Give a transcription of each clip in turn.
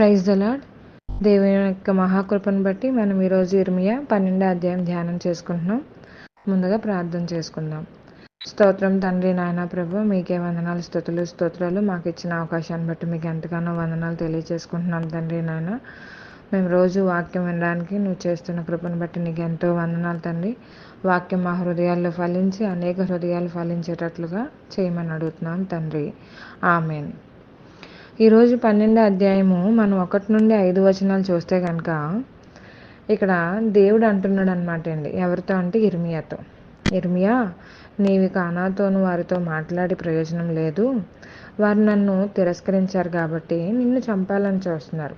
Praise the lord దేవుని యొక్క మహాకృపను బట్టి మనం ఈరోజు ఇర్మియా పన్నెండో అధ్యాయం ధ్యానం చేసుకుంటున్నాం. ముందుగా ప్రార్థన చేసుకుందాం. స్తోత్రం తండ్రి నాయన ప్రభు మీకే వందనాలు స్థుతులు స్తోత్రాలు. మాకు ఇచ్చిన అవకాశాన్ని బట్టి మీకు ఎంతగానో వందనాలు తెలియజేసుకుంటున్నాం తండ్రి నాయన. మేము రోజు వాక్యం వినడానికి నువ్వు చేస్తున్న కృపను బట్టి నీకు ఎంతో వందనాలు తండ్రి. వాక్యం మా హృదయాల్లో ఫలించి అనేక హృదయాలు ఫలించేటట్లుగా చేయమని అడుగుతున్నాం తండ్రి. ఆమెన్. ఈరోజు పన్నెండో అధ్యాయము మనం ఒకటి నుండి ఐదు వచనాలు చూస్తే కనుక ఇక్కడ దేవుడు అంటున్నాడు అనమాట అండి ఎవరితో అంటే ఇర్మియాతో ఇర్మియా నీవి కానాతోను వారితో మాట్లాడి ప్రయోజనం లేదు. వారు నన్ను తిరస్కరించారు కాబట్టి నిన్ను చంపాలని చూస్తున్నారు.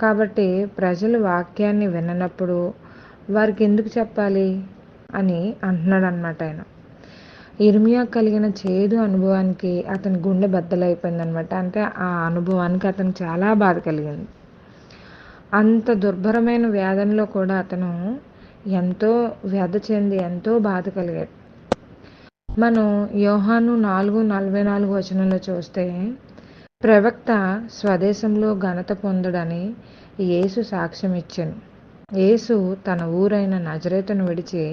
కాబట్టి ప్రజలు వాక్యాన్ని విననప్పుడు వారికి ఎందుకు చెప్పాలి అని అంటున్నాడు అనమాట ఆయన. ఇర్మియా కలిగిన చేదు అనుభవానికి అతని గుండె బద్దలైపోయింది అనమాట అంటే ఆ అనుభవానికి అతను చాలా బాధ కలిగింది. అంత దుర్భరమైన వేదనలో కూడా అతను ఎంతో వ్యధ చెంది ఎంతో బాధ కలిగాడు. మనం యోహాను నాలుగు నలభై నాలుగు వచనంలో చూస్తే ప్రవక్త స్వదేశంలో ఘనత పొందడని యేసు సాక్ష్యం ఇచ్చాను. యేసు తన ఊరైన నజరేతను విడిచి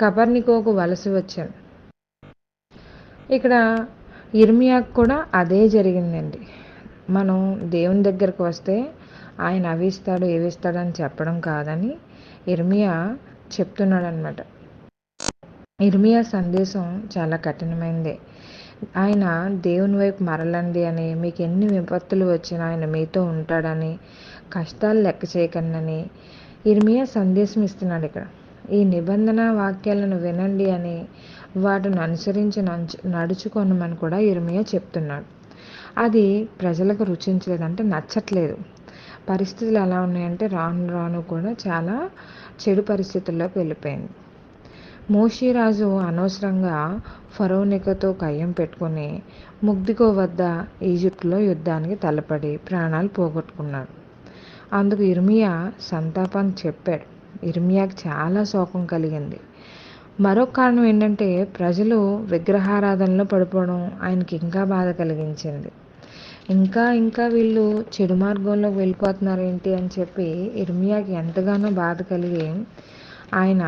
కపర్నికోకు వలస వచ్చాను ఇక్కడ ఇర్మియాకు కూడా అదే జరిగిందండి. మనం దేవుని దగ్గరకు వస్తే ఆయన అవి ఇస్తాడు ఏవి ఇస్తాడని చెప్పడం కాదని ఇర్మియా చెప్తున్నాడనమాట ఇర్మియా సందేశం చాలా కఠినమైందే. ఆయన దేవుని వైపు మరలండి అని మీకు ఎన్ని విపత్తులు వచ్చినా ఆయన మీతో ఉంటాడని కష్టాలు లెక్క చేయకండి ఇర్మియా సందేశం ఇస్తున్నాడు ఇక్కడ. ఈ నిబంధన వాక్యాలను వినండి అని వాటిని అనుసరించి నడుచుకోనమని కూడా ఇర్మియా చెప్తున్నాడు. అది ప్రజలకు రుచించలేదంటే నచ్చట్లేదు. పరిస్థితులు ఎలా ఉన్నాయంటే రాను రాను కూడా చాలా చెడు పరిస్థితుల్లోకి వెళ్ళిపోయింది. మోషిరాజు అనవసరంగా ఫరోనికతో కయ్యం పెట్టుకుని ముగ్ధికో వద్ద ఈజిప్ట్లో యుద్ధానికి తలపడి ప్రాణాలు పోగొట్టుకున్నాడు. అందుకు ఇర్మియా సంతాపాన్ని చెప్పాడు. ఇర్మియాకి చాలా శోకం కలిగింది. మరో కారణం ఏంటంటే ప్రజలు విగ్రహారాధనలో పడిపోవడం ఆయనకి ఇంకా బాధ కలిగించింది. ఇంకా ఇంకా వీళ్ళు చెడు మార్గంలో వెళ్ళిపోతున్నారు ఏంటి అని చెప్పి ఇర్మియాకి ఎంతగానో బాధ కలిగి ఆయన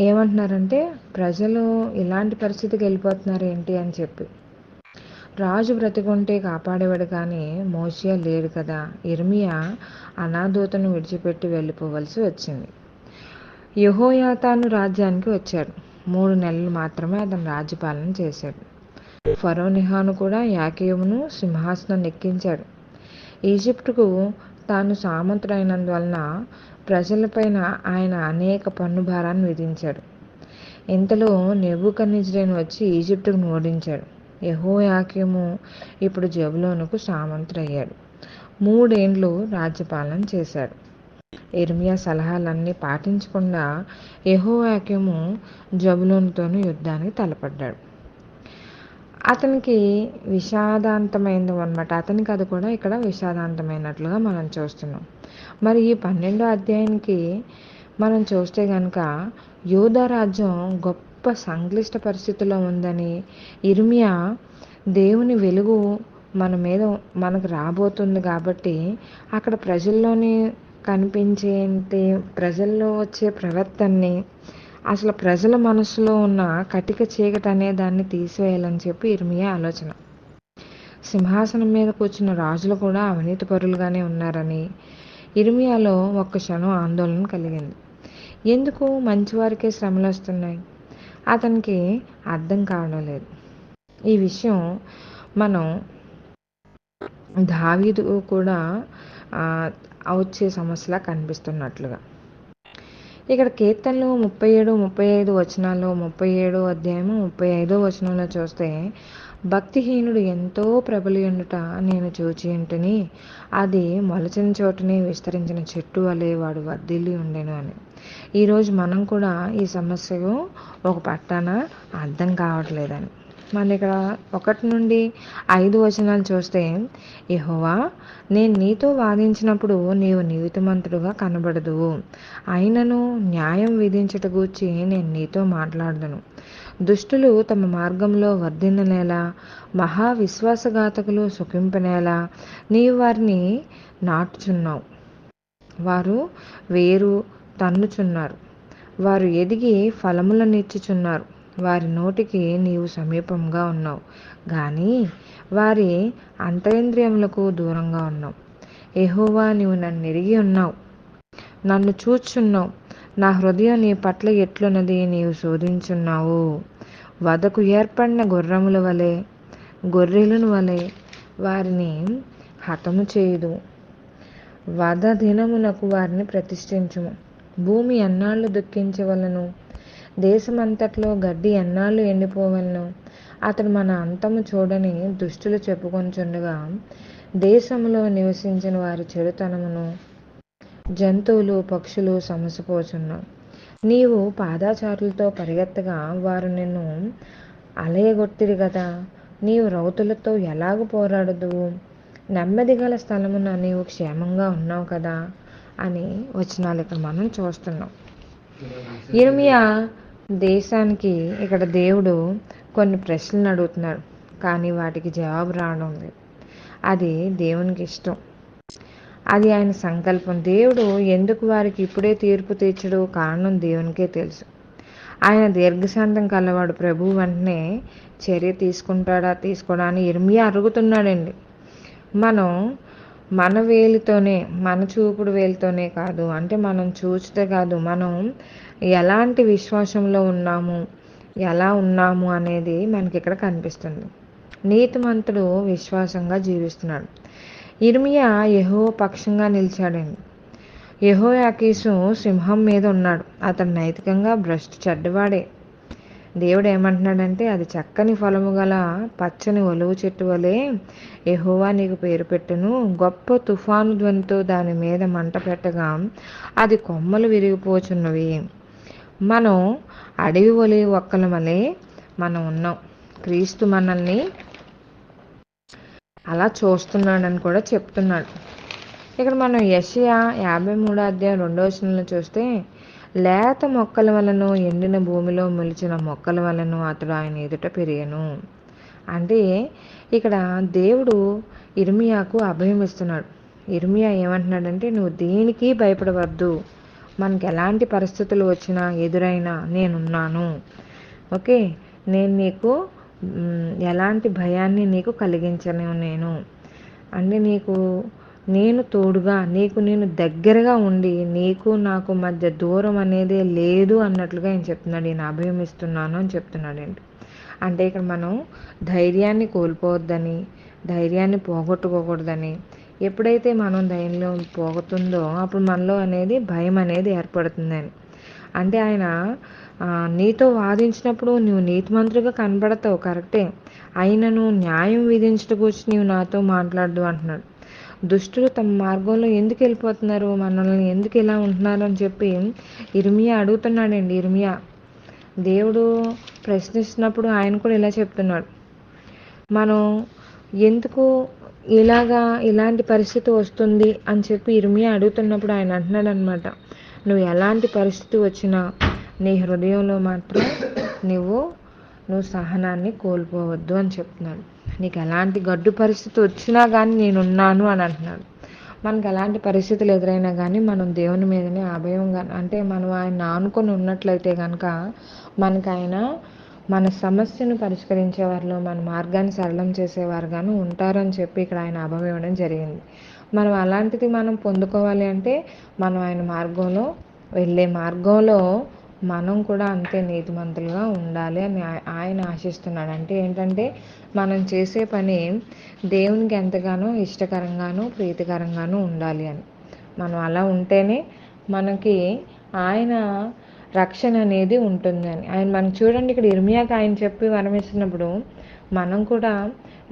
ఏమంటున్నారంటే ప్రజలు ఇలాంటి పరిస్థితికి వెళ్ళిపోతున్నారు ఏంటి అని చెప్పి. రాజు బ్రతికుంటే కాపాడేవాడు కానీ మోషియా లేడు కదా. ఇర్మియా అనాదూతను విడిచిపెట్టి వెళ్ళిపోవలసి వచ్చింది. యహోయాతాను రాజ్యానికి వచ్చాడు. మూడు నెలలు మాత్రమే అతను రాజ్యపాలన చేశాడు. ఫరోనిహాను కూడా యాకేమును సింహాసనం ఎక్కించాడు ఈజిప్టుకు తాను సామంతుడైనందువలన ప్రజలపైన ఆయన అనేక పన్ను భారాన్ని విధించాడు. ఇంతలో నెబుకన్నిజ్రేను వచ్చి ఈజిప్టుకు ఓడించాడు యహో ఇప్పుడు జబులోనుకు సామంతుడయ్యాడు. మూడేండ్లు రాజ్యపాలన చేశాడు. ఇర్మియా సలహాలన్నీ పాటించకుండా యహోవాక్యము జబులోనితోనూ యుద్ధానికి తలపడ్డాడు. అతనికి విషాదాంతమైంది అనమాట అతనికి అది కూడా ఇక్కడ విషాదాంతమైనట్లుగా మనం చూస్తున్నాం. మరి ఈ పన్నెండో అధ్యాయానికి మనం చూస్తే కనుక యోధా రాజ్యం గొప్ప సంక్లిష్ట పరిస్థితిలో ఉందని ఇర్మియా దేవుని వెలుగు మన మీద మనకు రాబోతుంది కాబట్టి అక్కడ ప్రజల్లోని కనిపించేంటి ప్రజల్లో వచ్చే ప్రవర్తనని అసలు ప్రజల మనసులో ఉన్న కటిక చీకటి అనే దాన్ని తీసివేయాలని చెప్పి ఇర్మియా ఆలోచన. సింహాసనం మీద కూర్చున్న రాజులు కూడా అవినీతి పరులుగానే ఉన్నారని ఇర్మియాలో ఒక్క క్షణం ఆందోళన కలిగింది. ఎందుకు మంచివారికే శ్రమలు వస్తున్నాయి? అతనికి అర్థం కావడం లేదు. ఈ విషయం మనం దావీదు కూడా వచ్చే సమస్యలా కనిపిస్తున్నట్లుగా. ఇక్కడ కీర్తనలు ముప్పై ఏడు ముప్పై ఐదు వచనాల్లో ముప్పై ఏడో అధ్యాయము ముప్పై ఐదో వచనంలో చూస్తే భక్తిహీనుడు ఎంతో ప్రబలియుండుట నేను చూచి ఉంటుని అది మొలచిన చోటనే విస్తరించిన చెట్టు వలె వాడు వర్ధిల్లి ఉండేను అని. ఈరోజు మనం కూడా ఈ సమస్యకు ఒక పట్టాన అర్థం కావట్లేదని. మన ఇక్కడ ఒకటి నుండి ఐదు వచనాలు చూస్తే యహోవా నేను నీతో వాదించినప్పుడు నీవు నీతిమంతుడుగా కనబడదు. అయినను న్యాయం విధించుట గూర్చి నేను నీతో మాట్లాడను దుష్టులు తమ మార్గంలో వర్ధిల్లనేలా మహా విశ్వాసఘాతకులు సుఖింపనేలా నీవు వారిని నాటుచున్నావు. వారు వేరు తన్నుచున్నారు. వారు ఎదిగి ఫలములనిచ్చుచున్నారు వారి నోటికి నీవు సమీపంగా ఉన్నావు. కానీ వారి అంతరింద్రియములకు దూరంగా ఉన్నావు. ఎహోవా నీవు నన్ను ఎరిగి ఉన్నావు. నన్ను చూచున్నావు. నా హృదయం నీ పట్ల ఎట్లున్నది నీవు శోధించున్నావు. వదకు ఏర్పడిన గుర్రముల వలె గొర్రెలను వలె వారిని హతము చేయదు. వధ దినమునకు వారిని ప్రతిష్ఠించుము. భూమి ఎన్నాళ్ళు దుఃఖించవలను? దేశమంతట్లో గడ్డి ఎన్నాళ్ళు ఎండిపోవలను అతడు మన అంతము చూడని దుష్టులు చెప్పుకొంచుండగా దేశంలో నివసించిన వారి చెడుతనమును జంతువులు పక్షులు సమసిపోచున్నావు నీవు పాదాచారులతో పరిగెత్తగా వారు నిన్ను అలయగొట్టిరి కదా నీవు రౌతులతో ఎలాగ పోరాడదువు? నెమ్మది గల స్థలమున నీవు క్షేమంగా ఉన్నావు కదా అని వచనాలు ఇక్కడ మనం చూస్తున్నాం. ఇర్మియా దేశానికి ఇక్కడ దేవుడు కొన్ని ప్రశ్నలు అడుగుతున్నాడు కానీ వాటికి జవాబు రావడం లేదు. అది దేవునికి ఇష్టం. అది ఆయన సంకల్పం. దేవుడు ఎందుకు వారికి ఇప్పుడే తీర్పు తీర్చడు? కారణం దేవునికే తెలుసు. ఆయన దీర్ఘశాంతం కలవాడు. ప్రభు వెంటనే చర్య తీసుకుంటాడా తీసుకోడా అని ఇర్మియా అరుగుతున్నాడండి. మనం మన వేలితోనే మన చూపుడు వేలితోనే కాదు. అంటే మనం చూస్తే కాదు మనం ఎలాంటి విశ్వాసంలో ఉన్నాము ఎలా ఉన్నాము అనేది మనకి ఇక్కడ కనిపిస్తుంది. నీతిమంతుడు విశ్వాసంగా జీవిస్తున్నాడు. ఇర్మియా యహో పక్షంగా నిలిచాడండి. యహో యాకీసు సింహం మీద ఉన్నాడు. అతను నైతికంగా భ్రష్టు చెడ్డవాడే. దేవుడు ఏమంటున్నాడంటే అది చక్కని ఫలము గల పచ్చని ఒలువు చెట్టు వలె ఎహోవా నీకు పేరు పెట్టును. గొప్ప తుఫాను ధ్వనితో దాని మీద మంట పెట్టగా అది కొమ్మలు విరిగిపోచున్నవి. మనం అడవి ఒలి ఒక్కల వలె మనం ఉన్నాం. క్రీస్తు మనల్ని అలా చూస్తున్నాడని కూడా చెప్తున్నాడు. ఇక్కడ మనం యషయా యాభై మూడో అధ్యాయం రెండో వచనంలో చూస్తే లేత మొక్కల వలను ఎండిన భూమిలో మొలిచిన మొక్కల వలను అతడు ఆయన ఎదుట పెరిగాను. అంటే ఇక్కడ దేవుడు ఇర్మియాకు అభయం ఇస్తున్నాడు ఇర్మియా ఏమంటున్నాడంటే నువ్వు దేనికి భయపడవద్దు. మనకి ఎలాంటి పరిస్థితులు వచ్చినా ఎదురైనా నేనున్నాను. ఓకే? నేను నీకు ఎలాంటి భయాన్ని నీకు కలిగించను నేను. అంటే నీకు నేను తోడుగా నీకు నేను దగ్గరగా ఉండి నీకు నాకు మధ్య దూరం అనేది లేదు అన్నట్లుగా ఆయన చెప్తున్నాడు. నేను అభయం ఇస్తున్నాను అని చెప్తున్నాడండి అంటే ఇక్కడ మనం ధైర్యాన్ని కోల్పోవద్దని ధైర్యాన్ని పోగొట్టుకోకూడదని ఎప్పుడైతే మనం ధైర్యంలో పోగొతుందో అప్పుడు మనలో అనేది భయం అనేది ఏర్పడుతుందని అంటే ఆయన నీతో వాదించినప్పుడు నువ్వు నీతిమంతుడిగా కనబడతావు కరెక్టే. అయినను న్యాయం విధించట గురించి నీవు నాతో మాట్లాడదు అంటున్నాడు. దుష్టులు తమ మార్గంలో ఎందుకు వెళ్ళిపోతున్నారు? మనల్ని ఎందుకు ఇలా ఉంటున్నారు అని చెప్పి ఇర్మియా అడుగుతున్నాడండి ఇర్మియా. దేవుడు ప్రశ్నిస్తున్నప్పుడు ఆయన కూడా ఇలా చెప్తున్నాడు. మనం ఎందుకు ఇలాగా ఇలాంటి పరిస్థితి వస్తుంది అని చెప్పి ఇర్మియా అడుగుతున్నప్పుడు ఆయన అంటున్నాడు అనమాట నువ్వు ఎలాంటి పరిస్థితి వచ్చినా నీ హృదయంలో మాత్రం నువ్వు నువ్వు సహనాన్ని కోల్పోవద్దు అని చెప్తున్నాడు. నీకు ఎలాంటి గడ్డు పరిస్థితి వచ్చినా కానీ నేనున్నాను అని అంటున్నాడు. మనకు ఎలాంటి పరిస్థితులు ఎదురైనా కానీ మనం దేవుని మీదనే అభయంగా అంటే మనం ఆయన ఆనుకొని ఉన్నట్లయితే కనుక మనకు ఆయన మన సమస్యను పరిష్కరించేవారిలో మన మార్గాన్ని సరళం చేసేవారుగాను ఉంటారని చెప్పి ఇక్కడ ఆయన అభం ఇవ్వడం జరిగింది. మనం అలాంటిది మనం పొందుకోవాలి అంటే మనం ఆయన మార్గంలో వెళ్ళే మార్గంలో మనం కూడా అంతే నీతిమంతులుగా ఉండాలి అని ఆయన ఆశిస్తున్నాడు. అంటే ఏంటంటే మనం చేసే పని దేవునికి ఎంతగానో ఇష్టకరంగానూ ప్రీతికరంగానూ ఉండాలి అని. మనం అలా ఉంటేనే మనకి ఆయన రక్షణ అనేది ఉంటుంది అని. ఆయన మనం చూడండి ఇక్కడ ఇర్మియాకి ఆయన చెప్పి వరమిస్తున్నప్పుడు మనం కూడా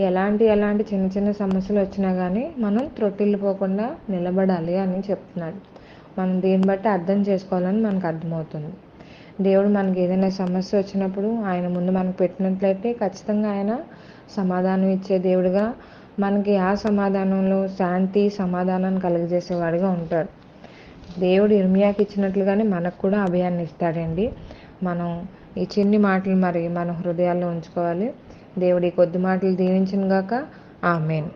ఎలాంటి ఎలాంటి చిన్న చిన్న సమస్యలు వచ్చినా కానీ మనం త్రొట్టిల్లిపోకుండా నిలబడాలి అని చెప్తున్నాడు. మనం దీన్ని బట్టి అర్థం చేసుకోవాలని మనకు అర్థమవుతుంది. దేవుడు మనకి ఏదైనా సమస్య వచ్చినప్పుడు ఆయన ముందు మనకు పెట్టినట్లయితే ఖచ్చితంగా ఆయన సమాధానం ఇచ్చే దేవుడిగా మనకి ఆ సమాధానంలో శాంతి సమాధానాన్ని కలుగజేసేవాడిగా ఉంటాడు. దేవుడు ఇర్మియాకి ఇచ్చినట్లుగానే మనకు కూడా అభయాన్ని ఇస్తాడండి. మనం ఈ చిన్ని మాటలు మరి మన హృదయాల్లో ఉంచుకోవాలి. దేవుడి కొద్ది మాటలు దీవించిన గాక ఆమెన్.